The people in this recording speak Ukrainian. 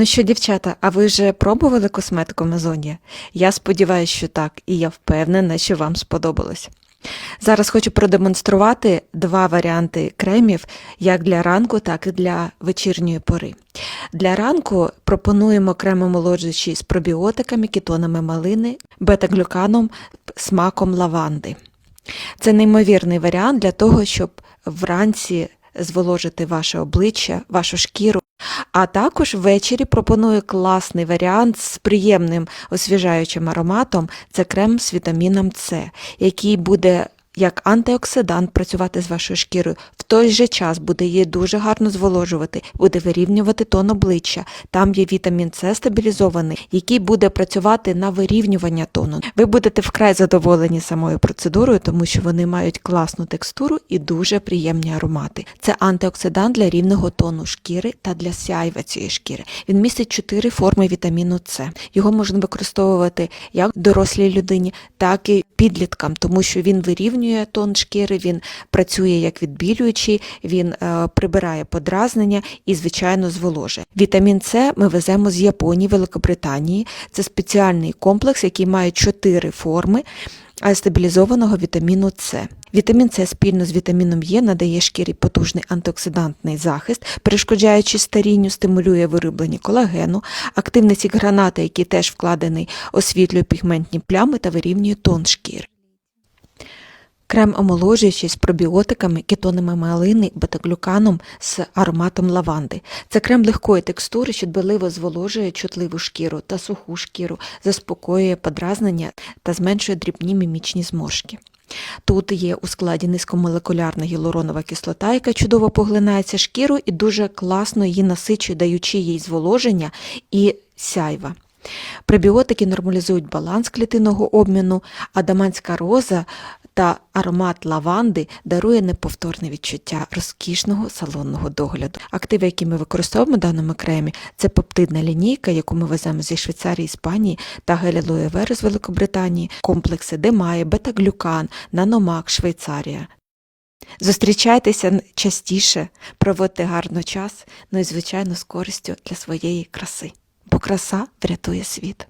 Ну що, дівчата, а ви вже пробували косметику Мезонія? Я сподіваюся, що так, і я впевнена, що вам сподобалось. Зараз хочу продемонструвати два варіанти кремів як для ранку, так і для вечірньої пори. Для ранку пропонуємо крем омолоджуючий з пробіотиками, кетонами малини, бета-глюканом, смаком лаванди. Це неймовірний варіант для того, щоб вранці зволожити ваше обличчя, вашу шкіру. А також ввечері пропоную класний варіант з приємним освіжаючим ароматом. Це крем з вітаміном С, який буде як антиоксидант працювати з вашою шкірою, в той же час буде її дуже гарно зволожувати, буде вирівнювати тон обличчя. Там є вітамін С стабілізований, який буде працювати на вирівнювання тону. Ви будете вкрай задоволені самою процедурою, тому що вони мають класну текстуру і дуже приємні аромати. Це антиоксидант для рівного тону шкіри та для сяйва цієї шкіри. Він містить чотири форми вітаміну С. Його можна використовувати як дорослій людині, так і підліткам, тому що він вирівнює тон шкіри, він працює як відбілюючий, він е, прибирає подразнення і, звичайно, зволожує. Вітамін С ми веземо з Японії, Великобританії. Це спеціальний комплекс, який має чотири форми стабілізованого вітаміну С. Вітамін С спільно з вітаміном Е надає шкірі потужний антиоксидантний захист, перешкоджаючи старінню, стимулює вироблення колагену, активний сік гранати, який теж вкладений, освітлює пігментні плями та вирівнює тон шкіри. Крем омоложуючий з пробіотиками, кетонами малини, бета-глюканом з ароматом лаванди. Це крем легкої текстури, що дбаливо зволожує чутливу шкіру та суху шкіру, заспокоює подразнення та зменшує дрібні мімічні зморшки. Тут є у складі низькомолекулярна гіалуронова кислота, яка чудово поглинається шкіру і дуже класно її насичує, даючи їй зволоження і сяйва. Пребіотики нормалізують баланс клітинного обміну, а даманська роза та аромат лаванди дарує неповторне відчуття розкішного салонного догляду. Активи, які ми використовуємо в даному кремі, це пептидна лінійка, яку ми веземо зі Швейцарії, Іспанії та гель алоє вера з Великобританії, комплекси Демає, бета-глюкан, наномак, Швейцарія. Зустрічайтеся частіше, проводьте гарно час, ну і, звичайно, з користю для своєї краси, бо краса врятує світ.